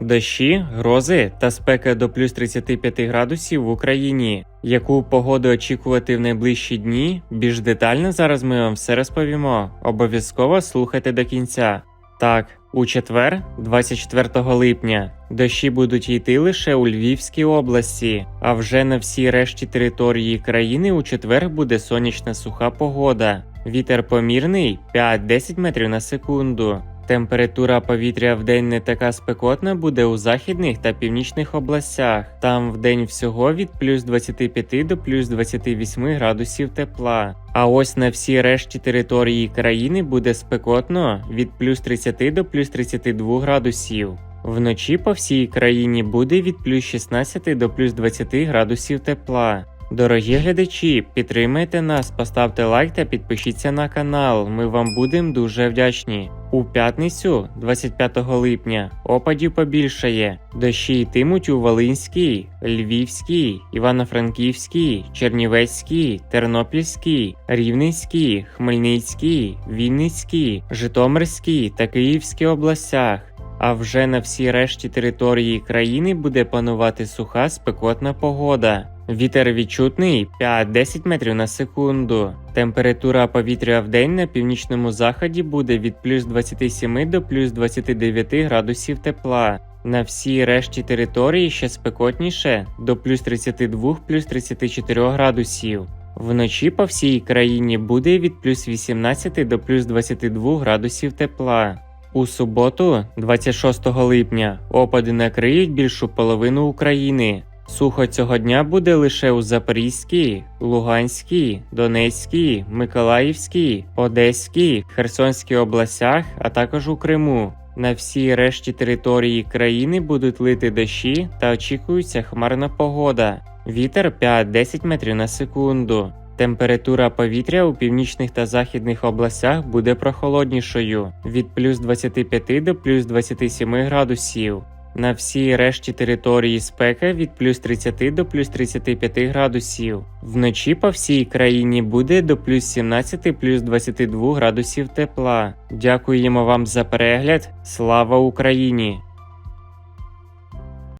Дощі, грози та спека до плюс 35 градусів в Україні. Яку погоду очікувати в найближчі дні? Більш детально зараз ми вам все розповімо. Обов'язково слухайте до кінця. Так, у четвер, 24 липня, дощі будуть йти лише у Львівській області, а вже на всій решті території країни у четвер буде сонячна суха погода. Вітер помірний 5-10 метрів на секунду. Температура повітря в день не така спекотна буде у західних та північних областях. Там в день всього від плюс 25 до плюс 28 градусів тепла. А ось на всій решті території країни буде спекотно від плюс 30 до плюс 32 градусів. Вночі по всій країні буде від плюс 16 до плюс 20 градусів тепла. Дорогі глядачі, підтримайте нас, поставте лайк та підпишіться на канал. Ми вам будемо дуже вдячні. У п'ятницю, 25 липня, опадів побільшає. Дощі йтимуть у Волинській, Львівській, Івано-Франківській, Чернівецькій, Тернопільській, Рівненській, Хмельницькій, Вінницькій, Житомирській та Київській областях. А вже на всій решті території країни буде панувати суха спекотна погода. Вітер відчутний 5-10 метрів на секунду. Температура повітря в день на північному заході буде від плюс 27 до плюс 29 градусів тепла. На всій решті території ще спекотніше до плюс 32 плюс 34 градусів. Вночі по всій країні буде від плюс 18 до плюс 22 градусів тепла. У суботу, 26 липня, опади накриють більшу половину України. Сухо цього дня буде лише у Запорізькій, Луганській, Донецькій, Миколаївській, Одеській, Херсонській областях, а також у Криму. На всій решті території країни будуть лити дощі та очікується хмарна погода. Вітер 5-10 метрів на секунду. Температура повітря у північних та західних областях буде прохолоднішою від плюс 25 до плюс 27 градусів. На всій решті території спека від плюс 30 до плюс 35 градусів. Вночі по всій країні буде до плюс 17 плюс 22 градусів тепла. Дякуємо вам за перегляд. Слава Україні!